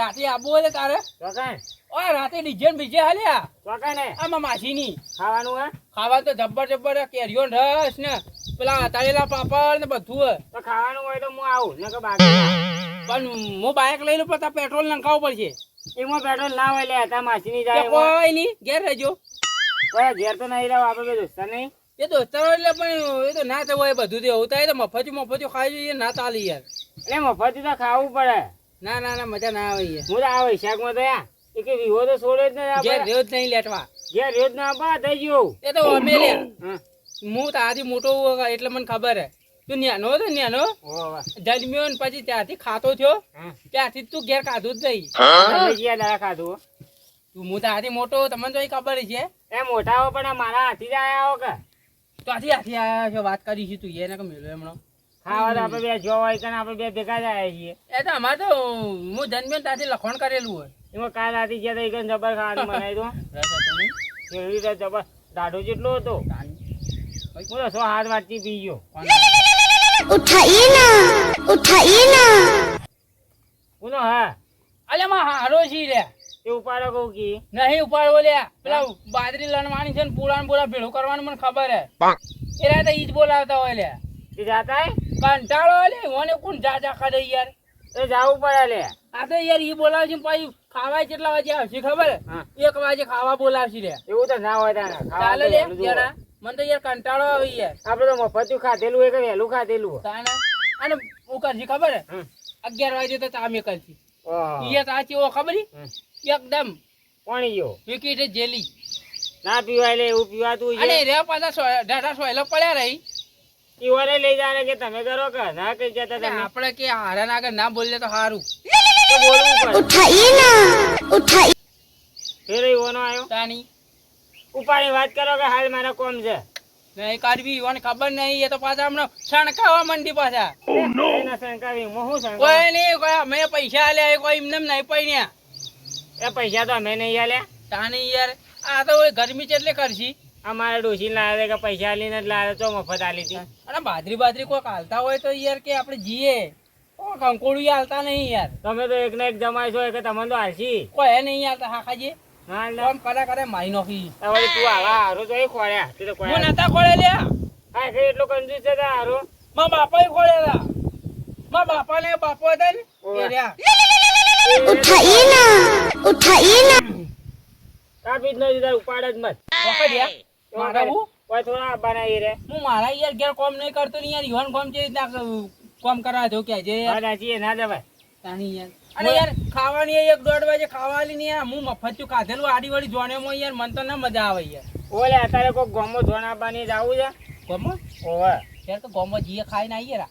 રાતે આબુ હોય તારે? ચોકાણ ઓય રાતે ડીજે ને બીજે હાલ્યા? ચોકાણ ને આમાં માસીની ખાવાનું હે? ખાવા તો જબ્બર જબ્બર કેરીઓ રસ ને પેલા તળેલા પાપડ ને બધું હોય તો ખાવાનું હોય તો હું આવું નકર બાકી પણ હું બાઇક લઈ લઉં પણ પેટ્રોલ નંખાવવું પડશે. એમાં પેટ્રોલ ના હોય લે તા માસીની જાય કોઈ નહીં ઘેર રહેજો. કોઈ ઘેર તો નહીં રહો આપણે દોસ્તા નહીં. એ તો એટલે પણ એ તો ના થવું હોય બધું તે હોતા એ તો મફત મફત ખાઈ જોઈએ ના ચાલી યાર. એટલે મફત તો ખાવું પડે. ના ના ના મજા ના આવે હું તો આવે વૈશાખમાં તો યા એ કે વિવો તો છોડે જ નહીં ઘેર. રહ્યો જ નહીં લેટવા. ઘેર રોજ ના બા થઈ ગયો. એ તો અમે લે. હું હું તારાથી મોટો એટલે મને ખબર હે. તું નેનો હતો નેનો જન્મ્યો ને પછી ત્યાંથી ખાતો થયો. ત્યાંથી તું ઘેર ખાધું જ નહીં. ખાધું? તું હું તારાથી મોટો તમને તો ખબર છે. એ મોટા હો પણ મારા હાથી જ આયા હો કે? તો આથી હાથી આયા છો વાત કરીશું તું એને કે મેળવ્યો એમનો ખાવા તો આપણે ભેગા જ એ તો અમારે તો હું જન્મ્યો કરેલું હોય. એમાં હા અલે માં હારો છી લે એ ઉપાડો કહું કી. નહીં ઉપાડવો લે પેલા બાદરી લણવાની છે ને પૂળા ને ભેળું કરવાનું મને ખબર હે. એ રાતે ઈજ બોલાવતા હોય લે એ જાતા કંટાળો લે ઓને કોણ જાજા કરે યાર? એ જાવું પડે લે. આ તો યાર ઈ બોલાવશે છે પછી ખાવા કેટલા વાગે આવશે ખબર? એક વાગે ખાવા બોલાવશે લે. એવું તો ના હોય તાને ચાલે લે જરા મને તો યાર કંટાળો આવે યાર. આપણે તો મફતું ખાધેલું હોય કે વહેલું ખાધેલું હોય? અને હું કરશે ખબર. અગિયાર વાગે તો તામે ઓહો. ઈ સાચી ઓ ખબર? એકદમ પાણી ગયો. વિકેટ જેલી. ના પીવાય લે એવું પીવાતું અને રે પાછા ઢાઢા સોયલો પડ્યા રહી. ઈવાને લઈ જાને કે તમે કરો કે ના કઈ જતા તમે આપણે કે હારા આગળ ના બોલીએ તો હારું. ઉઠાઈ ના ઉઠાઈ ફેરે ઈવાનો આવ્યો. તાની ઉપાડી વાત કરો કે હાલ મારા કોમ છે. નહીં કાઢવી ઈવાને ખબર નહીં એ તો પાછા હમણાં છણકાવા મંડી પાછા. કોઈ નહીં કોઈ અમે પૈસા આલ્યા કોઈ એમને નહીં પૈણ્યા. એ પૈસા તો અમે નહીં આલ્યા. તાની યાર આ તો ગરમી છે એટલે કરશી? અમારા ડોસી લાવે કે પૈસા લઈને જ લાવે તો મફત આલી હતી. અરે બાદરી બાદરી કોઈક હાલતા હોય તો યાર કે આપણે જીએ. કંકોડી હાલતા નહીં યાર. તમે તો એક ને એક જમાય છો કે તમને તો હાલશી. કોઈ નહીં હાલતા હાખાજી આમ ખોળે લ્યા હા કે છે તા હારો. મા બાપા એ ખોળેલા. મા બાપા ને બાપો હતા ને એ રહ્યા. ઉઠાઈએ ના ઉપાડ જ મત. મારા હું? કોઈ થોડા બનાવી રે હું મારા યાર ઘેર કોમ નહીં કરતો ને યાર ઈવન કોમ રીતના કોમ કરવા જો કે જે ના જવાય તાણી યાર. અને યાર ખાવાની એક દોઢ વાગે ખાવાની હું મફત ખાધેલું આડી વાળી જોણેમાં યાર મને તો ના મજા આવે યાર. ઓલે અત્યારે કોઈ ગોમો ધોણા પાણી જવું છે. ગમો? ઓવે. યાર તો ગમો જીએ ખાઈને આવીએ રા.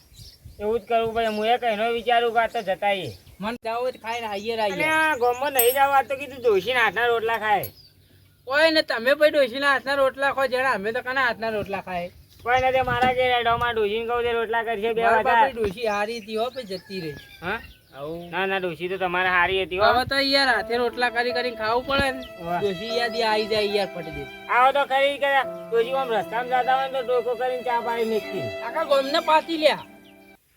એવું જ કરવું પડે. હું એ કહીનો વિચારું કે આ તો જતા આવીએ. મને જાવ તો ખાઈને આવીએ રા ગોમો નહીં જવા તો કીધું ડોશીના આઠના રોટલા ખાય. કોઈ ને તમે ભાઈ ડોશીના હાથના રોટલા ખો જણા અમે તો કના હાથના રોટલા ખાય? કોઈ ને મારા જે રેડોમાં ડોશીને કહું તે રોટલા કરશે બે વાગા ડોશી હારી હતી હો પછી જતી રહી. હા? ના ના ડોસી તો તમારે હારી હતી હવે તો યાર હાથે રોટલા કરી કરીને ખાવું પડે ને. ડોશી યાદ આવી જાય યાર ફટી જાય. આવો તો કરી કે ડોશી આમ રસ્તામાં જતા હોય તો ડોકો કરીને ચા પાડી મેકતી આખા ગોમને પાતી લ્યા.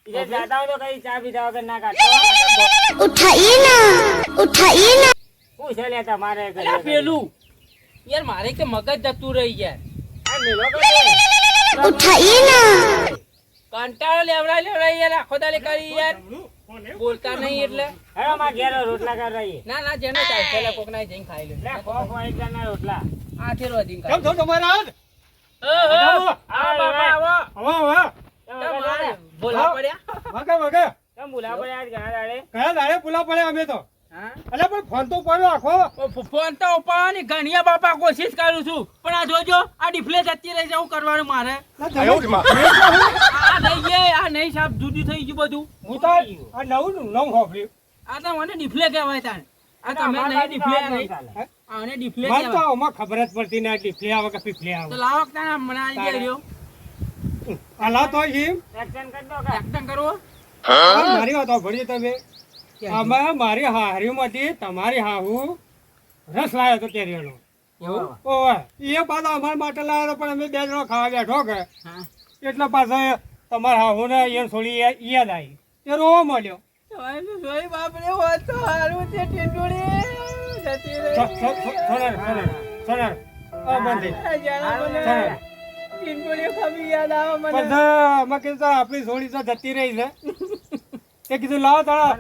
જે જતા હોય તો કઈ ચા પીધા વગર ના કાઢો ઉઠાઈ ના ઉઠાઈ ના. શું લે તમારે પેલું યાર મારે કે મગજ જતું રહી યાર. કંટાળો લેવડાય લેવડાય યાર આખો દાલે કરી યાર. બોલતા નહીં એટલે. અરે માં ઘેર રોટલા કર રહી ના ના જેને ચાલ પેલા કોક ના જઈને ખાઈ લે. લે કોક હોય એટલે ના રોટલા. આ થી રોજીન ખાઈ કેમ છો તમારા આજ? ઓહો આ બાપા આવો. આવો. આવો. બોલા પડ્યા? વગે વગે. કેમ બોલા પડ્યા આજ ઘણા દાડે? ઘણા દાડે બોલા પડ્યા અમે તો. હા? અલ્યા પણ ફોન તો પડ્યો આખો. ફોન તો ઉપાડવાની ઘણીયા બાપા કોશિશ કરું છું. પણ આ જોજો આ ડિફ્લે જતી રહી જવું કરવાનું મારે. આ નહીં ગયે, આ નહીં સાહેબ જુદી થઈ ગયું બધું. હું તો આ નવું નવું હોભળ્યું. આ તો મને ડિફ્લે કહેવાય તાણ. આ તમે નહીં ડિફ્લે નહીં. આને ડિફ્લે કહેવાય તો આમાં ખબર જ પડતી ના ડિફ્લે આવે કે પીફલે તો આવે લાવો તાણ મને આવી જાય રહ્યો લાવ તો જીમ એક્શન કરી દો એક્શન કરો મારી વાત ભણી તમે. અમે મારી હારીમાંથી તમારી હાહુ રસ લાવ્યો હતો કેરીનો એ પાછા અમારા માટે લાવ્યો પણ અમે બે જણો ખાવા બેઠો કે. એટલે પાછા તમારા હાહુ ને અહીંયા છોડી યાદ આવી. એ રોવા મળ્યો. આપણી સોળી તો જતી રહી છે. તે કીધું લાવો તારા.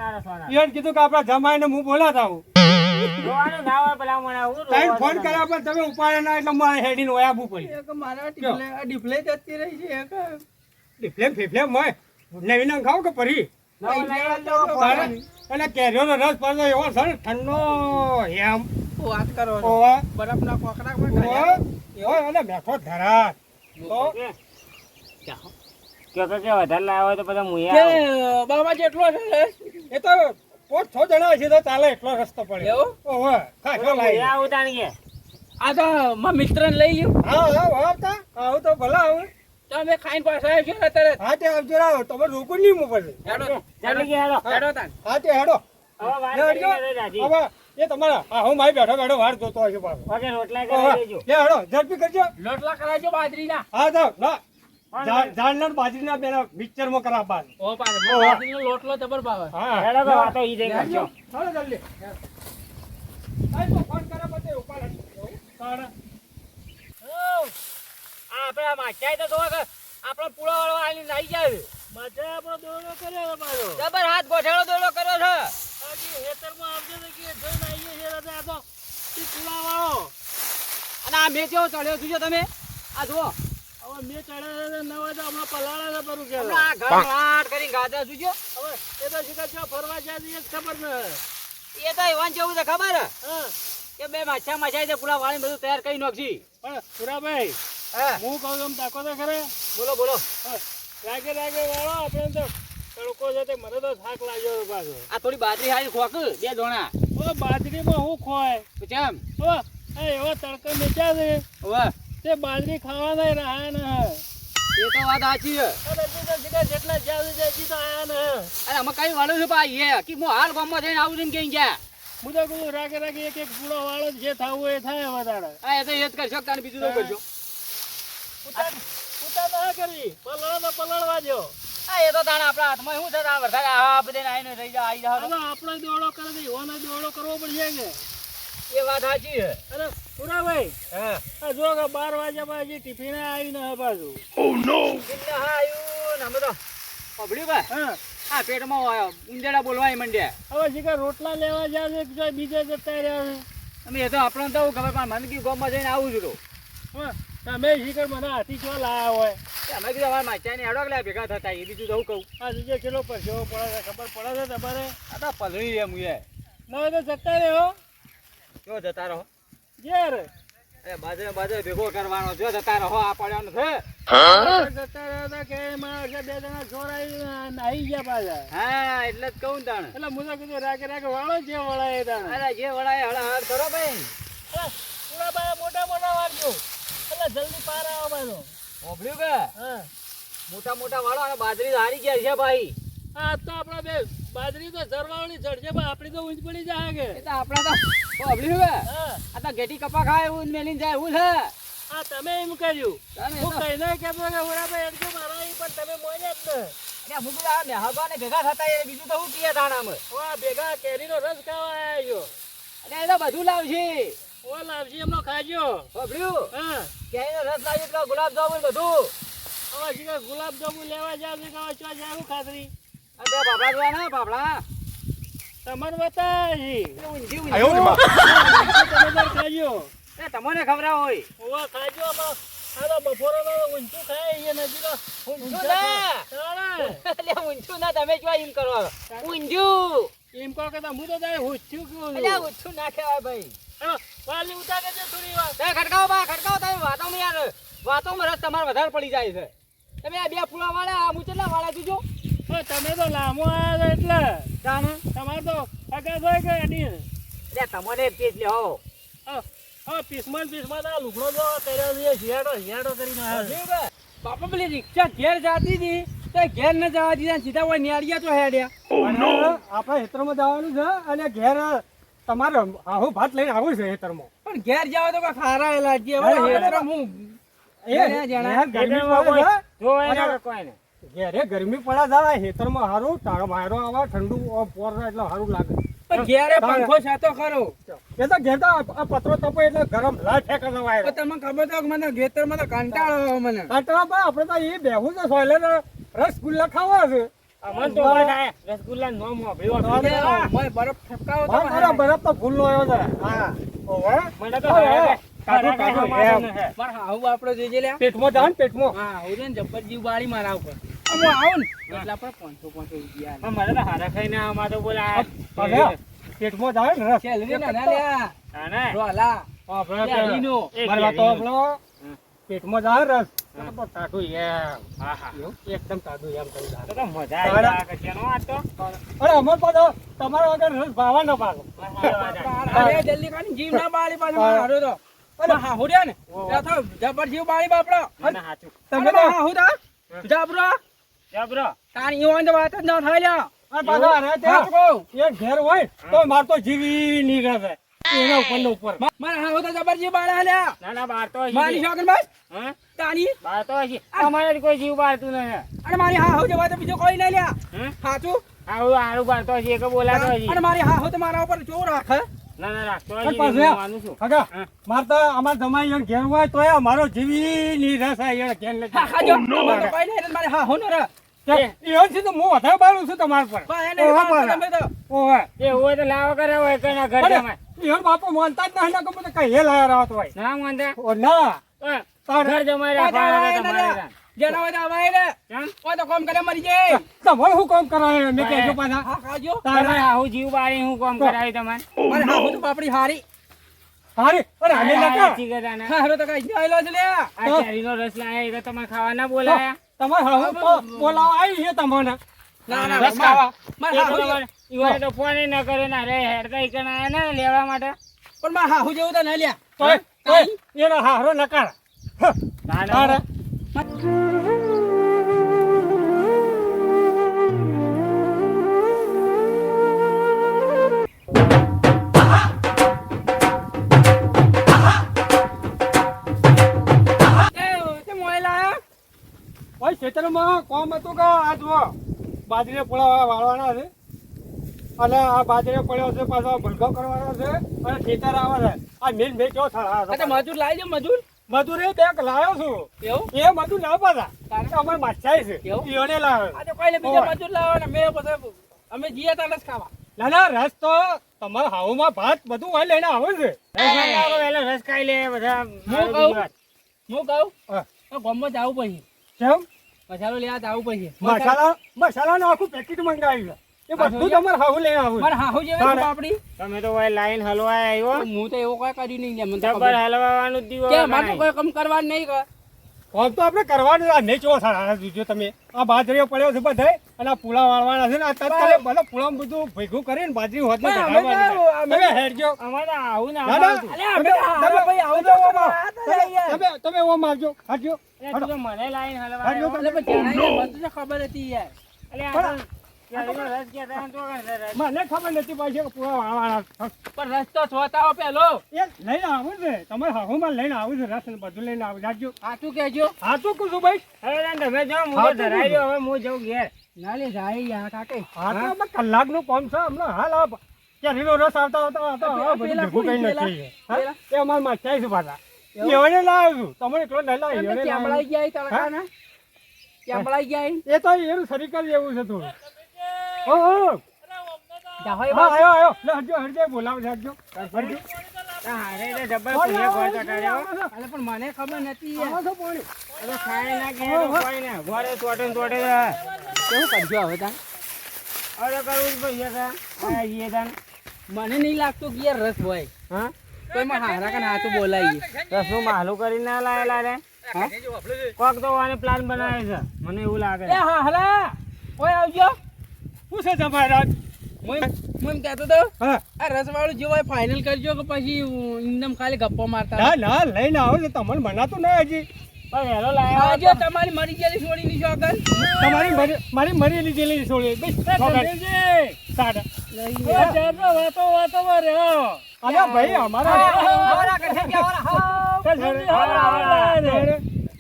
ઈવન કીધું કે આપણા જમાઈને હું બોલાતા આવું. જોવાનું ના હોય પેલા મને હું રોવા ફોન. કર્યા પણ તમે ઉપાડે ના એટલે મારે હેડીને પડી. મારા આ જતી રહી છે નવી ખાવ કે પરી? અને કેરીઓનો રસ પડતો એવો સર ને ઠંડો એમ વાત કરો છો. ઓવા. બરફના કોકડા પર ઓવા. એવો અને મેઠો ધરાત તો? કે કે વધારે લાવ્યો તો બધા મુયા કે આવું. બાબા જેટલો છે એ તો પોત છો જણા છે તો ચાલે એટલો રસ્તો પડે. બધા મુએ લાવી આવું તાણ કે. આ તો મારા મિત્રને લઈ ગયું. હા હા આવતા. આવું તો ભલા આવું. તો અમે ખાઈને પાછા આવ્યા છીએ ને તરત હા તે આવજો રાવ તમે રોકું નહીં મોકલશે હેડો ચાલી ગયા હેડો. હેડો તાન હા તે હેડો. હવે એ તમારા હા હું મારી બેઠો બેઠો વાર જોતો હશે પાછો. ઓકે રોટલા કરી દેજો. લે હેડો ઝડપી કરજો. લોટલા કરાવજો બાજરીના. હા તો ના ઝાડના બાજરીના બેના મિક્સચરમાં કરાવવા ઓ પાછો ઓહો. બાજરીનો લોટલો જબર ભાવે. હા. હેડો તો વાતો ઈ જઈ કરજો. ચાલો જલ્દી સાહેબ તો ફોન કર્યા પતે ઉપાડ તાણે. આ આપણે આ માછાઈ તો જોવો કે આપણો પૂળો વાળો આલી લઈ જાય. જબર હાથ ગોઠેડો દોડો કર્યો છે. અને આ મેં કેવો ચડ્યો છું તમે? આ જુઓ. હમણાં આ ઘર વાટ કરીને ગાધા છું હવે એ તો એવાને જેવું છે ખબર? કે બે માછા માછા છે પૂરા વાળી બધું તૈયાર કરી નાખશી પણ પુરાભાઈ હા. હું કહું એમ તાકો તો ખરે. બોલો બોલો. રાગે રાગે વાળો આપણે તો તડકો છે તે મને તો થાક લાગ્યો પાછો. આ થોડી બાજરી હારી ખોક બે ધોણા ઓ બાજરીમાં હું ખોય કેમ ઓ એવો તડકો નીચા છે. વાહ તે બાજરી ખાવાના રહ્યા ને. એ તો વાત સાચી છે. તો જેટલા જ્યાં છે હજી તો આયા ને. અરે અમે કઈ વાળું છું ભાઈ? એ કે હું હાલ ગામમાં જઈને આવું છું ક્યાંય ગયા હું તો કહું રાગે રાગે એક એક પૂરો વાળો જે થવું એ થાય વધારે. હા એ તો એ જ કરશો તાને બીજું તો કરજો. ઉતાર ઉતાર ના કરવી પલળો દો એ તો તાણે આપણા હાથમાં શું છે? વરસાદ આ બધે આવીને રહી જાય આવી જાવ આપણે દોડો કરે તો એવાનો દોડો કરવો પડશે કે? એ વાત સાચી છે. અરે પુરાભાઈ હા. જો કે બાર વાગ્યા પછી ટિફિન આવી ને પાછું. એટલે હા આવ્યું ને અમે તો પબડ્યું ભાઈ હા. હા પેટમાં ઉંદેડા બોલવા મંડ્યા હવે શીખર રોટલા લેવા જાય છે કે બીજે જતા રહ્યા છે? અમે એ તો આપણને તો ખબર પણ મને કીધું ગામમાં જઈને આવું છું તો. હા, તમે શીખર મને હાથી છો લાયા હોય? અમે કીધું અમારા માચાની હેડો કે લે ભેગા થતા એ બીજું જવું હું કહું. આ બીજો કેટલો પરસેવો પડે છે? ખબર પડે છે તમારે? આ તો પલળી એમ હું ના તો જતા રહ્યો જો જતા રહો. એ બાજરે બાજરે ભેગો કરવાનો જો જતા રહો આ પડ્યાનો છે. જતા હતા કે મારા બે જણા ચોર આવી ગયા પાછા. હા એટલે જ કહું તાણે. એટલે તો કીધું રાગે રાગે વાળો જે વળાય તાણે. અરે જે વડાય હળા હાથ કરો ભાઈ. પૂરા બાયા મોટા મોટા વાળજો એટલે જલ્દી પાર આવવાનો મોભળ્યું કે? હા. મોટા મોટા વાળો અને બાજરી તો હારી ગયા છે ભાઈ. આ તો આપણા બે બાજરી તો ઝરવાવળી ચડશે પણ આપણી તો ઊંચ પડી જાય કે. એ તો આપણે તો મોભળ્યું કે? હા. તો ઘેટી કપા ખાય એવું મેલીને જાય એવું છે આ તમે એમ કર્યું. હું તો- કહીને કહેતો કે ઉડાભાઈ અડજો મારા પણ તમે મોજે જ ને અરે અમુક આ મેહરબાને ભેગા થતા એ બીજું તો હું કીએ તાણામાં ઓ ભેગા કેરીનો રસ ખાવા આવ્યો અને એ તો બધું લાવશે ઓ લાવજી એમનો ખાજો. મોભળ્યું હા. કેરીનો રસ લાવી તો ગુલાબ જામુન બધું. હવે ગુલાબ જાંબુ લેવા જાવ છે કે ચો જાવું ખાતરી. તે બાબડા જોયા ના બાબડા તમારે બતાવી તમને ખબર હોય. ઓવા ખાજો ઊંચું ખાય એ નથી તો ના. એટલે ના તમે જો એમ કરો. ઊંધું. એમ કહો કે હું તો તારે હુચ્યું કહું એટલે ઊંધું ના કહેવાય ભાઈ. વાલી ઉતાર કરજો થોડી વાર. ખડકાવો બા ખડકાવો તમે. વાતોમાં યાર વાતો રસ તમારે વધારે પડી જાય છે. તમે આ બે ફૂલા વાળા આ ના વાળા જોજો. તમે તો લાંબો આવ્યો એટલે. તાને તમારે તો અગાસ હોય કે અડી એટલે તમારે પેજ લે હો પીસમાં પીસમાં તો આ લુગડો જો કર્યો છે શિયાળો શિયાળો કરીને આવ્યો છે. બાપા પેલી રિક્ષા ઘેર જાતી હતી તો ઘેર ન જવા દીધા સીધા હોય નિયાળિયા તો હેડ્યા. આપણે હેતરમાં જવાનું છે અને ઘેર તમારે આવું ભાત લઈને આવું છે હેતરમાં. પણ ઘેર જાવ તો ખારા એલા હવે હું એ જણા ગરમી જો એને કોઈ ને ઘેરે ગરમી પડે જાય ખેતરમાં હારું ટાળો મારો આવે ઠંડુ પોર એટલે હારું લાગે. પણ ઘેરે પંખો સાતો ખરો. એ તો ઘેર પતરો એટલે ગરમ ખબર તો મને ખેતરમાં તો કંટાળો આવે મને. કાંટલા ભાઈ આપણે તો એ બેહું છે સોયલે રસગુલ્લા ખાવા છે. અમન તો રસગુલ્લા નો હા, મોય બરફ ઠપકાવો તો બરફ તો નો આવ્યો છે. હા. ઓવે મને તો. કાઢો, કાઢો, મારા આપણો લ્યા પેટમાં જાન પેટમાં. હા હાહુ ને જબ્બર જીવ વાળી મારા ઉપર. હું આવું ને. એટલે આપણે પાંચસો પાંચસો રૂપિયા પણ તો હારા ખાઈને આમાં તો બોલા. પેટમાં જાય ને રસ. સેલરી ના ના લ્યા. તાને રોલા. આપણે લ્યા, લીનો. એક મારી વાત તો આપણો પેટમાં જાય રસ. તો તો ટાઢું એમ. હા હા. એવું? એકદમ ટાઢું એમ કરી તો જાય. તો મજા આવી તારા- જાય કચ્યાનો આ તો. અરે અમાર પાછો તમારા વગર રસ ભાવા ન પાડો. જલ્દી કાઢી જીવ ના બાળી પાડો તો. હાહુ રે ને. જબર જીવ બાળી બાપડો. મને તમે તમે હાહુ તા જબરો? તારી ઈવન તો વાત જ ન થાય લ્યા. અને પાછા અરે હાચું ત્યાં કહું. એ ઘેર હોય તો માર તો જીવી ની એના ઉપર. ને ઉપર મારા હાહુ તો જબર બાળા લ્યા. ના ના બાર તો મારી છે. બસ. હા? તારી? બાર તો અમારે કોઈ જીવ બાળતું નહીં અને મારી હાહુ જવા તો બીજો કોઈ નહીં લ્યા. સાચું આરું બાર તો હજી એક બોલાતો અને મારી તો મારા ઉપર ચોર રાખે. ના રાખતો છું. હગા માર તો અમાર જમાઈ એને ઘેર હોય તોય અમારો જીવી ની રસ આ એને ઘેર નથી. હા, ખાજો. કોઈ નહીં એટલે મારી હાહુ ન રહે. એ છે તો હું વધારે બાળું છું તમારા પર. એ હોય તો લાવો કરે હોય કે ના ઘર ઈવન બાપો માનતા જ નહીં ને કઈ હે લાયા રાત હોય. ના માનતા. ઓ ના. ઘર જમાઈ તમારે. જેના હોય તો આવાય ને. કોઈ તો કામ કરે મરી જાય. તમારે શું કામ કરાવે? મેં કહેજો પાછા. હા, ખાજો. તમારે આવું જીવ બાળી હું કામ કરાવી તમારે? મારી હાહુ તો પાપડી હારી. હારી? અરે એથી ગયા તાને. હારો તો કાંઈ. આયલો છે લે આ કેરીનો રસ લાયા એ તો તમારે ખાવા ના બોલાયા. તમારે હાહુ તો બોલાવા આવી છે તમને. ના, ના, રસ ખાવા. મારે હા હાહુ તો ફોન ન કરે ના રે હેડતા ઈકણા આયા ને લેવા માટે? પણ મારે હાહુ જેવું તો ના લ્યા. તો એનો હારો નકાર ના ના. ખેતરમાં કોમ હતું કે આ જુઓ બાજરી પોળા વાળવાના છે અને આ બાજરી પડ્યો છે પાછો ભલગો કરવાનો છે અને ખેતર આવે આ મેન મેં કેવો તો મજૂર લાવી દે, મજૂર. મજૂરે બેંક લાવ્યો છું. એવું? એ મધુર ના પાછા તારે? અમારે માછાય છે. એવું? ઈઓને લાવે. આ તો કોઈને બીજા. મજૂર લાવો ને મેં પછી અમે જીયા તા રસ ખાવા. ના ના રસ તો તમારા હાઉમાં ભાત બધું હોય લઈને આવે છે. રસ ખાઈ લે બધા હું કહું? હું કહું. તો જાવું પછી. કેમ? મસાલો લેવા જાવું પછી. મસાલા મસાલાનું આખું પેકેટ મંગાવ્યું એ બધું તમારે હાઉ લઈને આવું મારે હાહુ જેવી પાપડી તમે તો ભાઈ લાઈન હલવા આવ્યો? હું તો એવું કોઈ કર્યું નહીં મને જબર ખબર. દીવો કે મારે કોઈ. કામ કરવાનું નહીં કે. આમ તો આપણે કરવાનું આ નહીં ચો સારા દીધો તમે. આ બાજરીઓ પડ્યો છે બધાય અને આ પુલા વાળવાના છે ને આ તત્કાલે બધા પુલા બધું ભેગું કરીને બાજરી હોત ને તમે હેડજો. અમારે આવું ના ભાઈ આવું તો. તમે તમે ઓમ આવજો. હાડજો. મને લાઈન હલવા ખબર હતી યાર. ને કે. મને ખબર નથી પાછી પૂરા પણ રસ્તો જોતા પેલો. એ લઈને આવું છે. તમારે હાહુમાં લઈને આવું છે રસ ને બધું લઈને આવું. જાજો. સાચું કહેજો. સાચું કહું છું ભાઈ? હવે તમે જો હું ધરાઈ હવે હું જઉં ઘેર. ના લે જાય યાર કાકે? હા તો અમે કલાકનું કામ છે હમણાં હાલ આ કેરીનો રસ આવતા આવતા આવતા બધું ભેગું કઈ નથી? એ અમારે માચાઈ છે પાછા? એવડે લાવ્યું તમને એકલો નહીં લાવ્યો. ગયા તડકા ના ગયા એ? તો એનું સરીકલ જેવું છે થોડું. ઓ હા કોઈ તો મને ખબર નથી તો. કોઈ તો મને નહીં લાગતું કે રસ ભાઈ હા? કોઈ હારા કે હાથું બોલાવીએ. રસનું માલું કરી ના લાયેલા રે. કોક તો આને પ્લાન બનાવે છે. મને એવું લાગે હા હલા. ઓય આવજો. શું છે તમારા હું મેં કહેતો તો હા. આ રસવાળું જે હોય ફાઇનલ કરજો કે પછી ઇન્દમ ખાલી ગપ્પો મારતા ના ના લઈને આવો ને તમને મનાતું નહીં હજી. તમારી મરી ગયેલી છોડીની શોગન તમારી મરી મારી મરી લીધેલી છોડી. બસ સાડા. વાતો ભાઈ અમારા હારા કરશે ભાઈ હારા,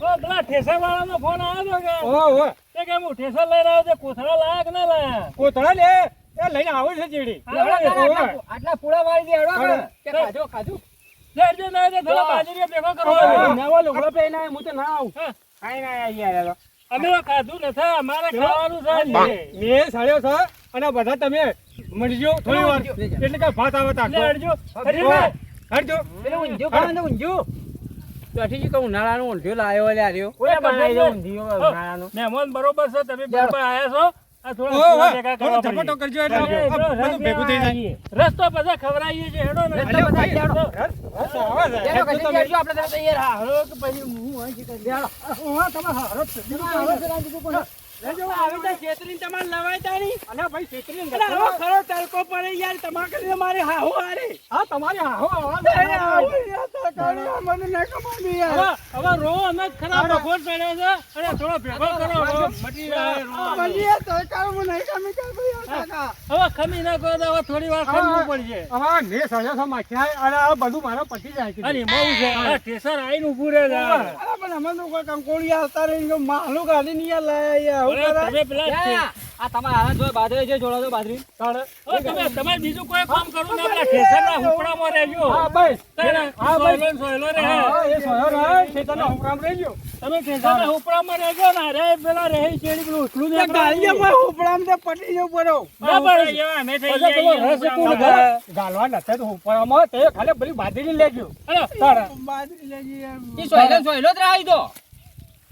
હારા. ચાલ, ચાલ, હારા, હારા, હારા. પેલો પેલા ઠેસર વાળાનો ફોન આવ્યો કે ઓહો ઓહો. તે કે હું ઠેસર લઈને આવ્યો તે કોથળા લાયા કે ના લાયા? કોથળા લે એ લઈને આવે છે ચીડી આટલા આટલા પૂળા વાળી દે હેડો હેડો. કે ખાધો ખાધું લેજો ના તો થોડો બાજરીઓ ભેગો કરો હા. નવો પહેરીને આવ્યો, હું તો ના આવું. હા. ના આયા યાર અમે ખાધું નથી અમારે ખાવાનું છે. મેં સાડ્યો છે અને બધા તમે મળજો થોડી વાર. એટલે કે ભાત આવતા હરજો પેલું ઊંધિયું ખાવાનું તો ઊંધિયું. બેઠી કહું ઉનાળાનું ઊંધિયું લાવ્યો લે આર્યો. ઓય બનાવી ઊંધિયું ઉનાળાનું. મહેમાન બરોબર છે તમે બરોબર આયા છો. રસ્તો બધા ખવડાવીએ છીએ હેડો આપણે હા, હું. હા. હા, થોડો વાર ખમવું પડશે હવે મેં સાડ્યો છે અને આ બધું મારા પતી જાય છે. અને એમાં હું. છે આ ઠેસર આઈને ઊભું રહે. પણ અમે તો કોઈ કંકોડી આવતા રહી માલું ગાડી નહીં લાયા યાર. આવું અરે કરાય? તમે પેલા યા, આ તમારા હારા જોઈ બાજરી છે જોડો તો બાજરી તમે તમારે બીજું કોઈ કામ કરવું ના પેલા ઠેસરના હુંપડામાં રહેજો હા, ભાઈ. હા, ભાઈ. સોયલો ને હા, એ સોયો રહે, ખેતરના હુકરામ રહી ગયો. તમે ઠેસરના હુંપડામાં રહેજો ને અરે પેલા રહે શેરડી પેલું ઉથલું તે ગાળિયામાં ઉપડામ તે પટી જવું પડો. બરાબર. પછી પેલો રસ એકું ગાળવા ગાળવા નથી તો હુકરામાં તે ખાલી બધી બાજરી લેજો. અરે, તાણે. બાજરી લેજી ઈ સોયલો સોયલો જ રાહી દો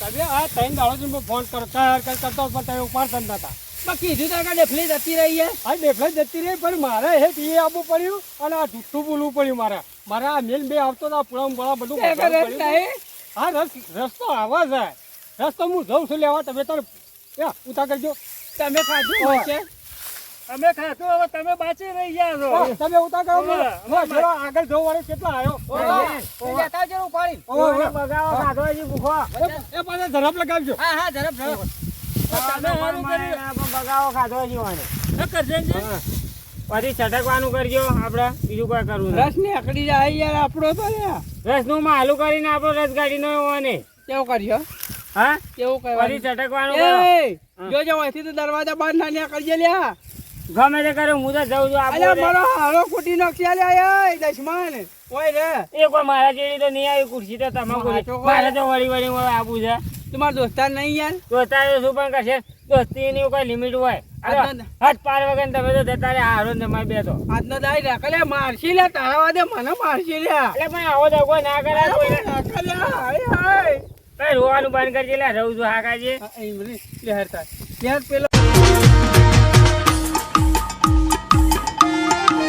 તમે આ ત્રણ દાડો ફોન કરો ચાર કર કરતો પણ તમે ઉપાડતા ધંધા હતા. પણ કીધું તો કે ડેફલી જતી રહી છે હા ડેફલે જતી રહી પણ મારે હે એ આવવું પડ્યું અને આ જુઠ્ઠું બોલવું પડ્યું મારે. મારે આ મેલ બે આવતો હતા પુરામ બળા બધું. હા રસ રસ્તો આવા છે. રસ્તો હું જઉં છું લેવા તમે તો યા, ઉતા કરજો. તમે ખાધું હોય છે? અમે ખાધું હવે તમે બાચી રહી ગયા છો. તમે ઉતા કરો ચલો, આગળ જો વાળો કેટલા આવ્યો? ઓહો, આવજો ઉપાડીને. ઓવે, ઓવે. બગાવો ખાધો હજી ભૂખો. એ- પાછો ઝડપ લગાવજો. હા હા ઝડપ ઝડપ. કર્યું. બગાવો ખાધો હજી વાને. શું કરશનજી? પછી છટકવાનું કરજો આપણે બીજું કોઈ કરવું રસ ને અકડી જાય યાર આપણો તો રસનું માલું કરીને આપણો રસ ગાડી નો ને કેવું કર્યો? હા? કેવું પછી છટકવાનું જોજો અહીંથી તો દરવાજા બંધ ના કરજે લ્યા. ગમે તે કરે હું તો જઉં છું અલ્યા મારો હારો ખોટી નોખ્યા લ્યા એ દશમાન. ઓય રે. એ કોઈ મારા જેવી તો નહીં આવી ખુરશી તો તમાકુ મારે તો વળી વળી વળી આપવું છે. તમારો દોસ્તાર નહીં યાર? દોસ્તાર તો શું પણ કરશે? દોસ્તી ની કોઈ લિમિટ હોય. હાથ પાર વગર તમે તો જતા રે હારો ને તમારે બે તો. આજનો દાઈ રાખે. લે મારશી લે તારા વાદે મને મારશી લે એટલે પણ આવો તો કોઈ ના કરે કોઈ કઈ રોવાનું બંધ કરજે લે રહું છું હાકાજી. કાજે લે હરતા. યાર પેલો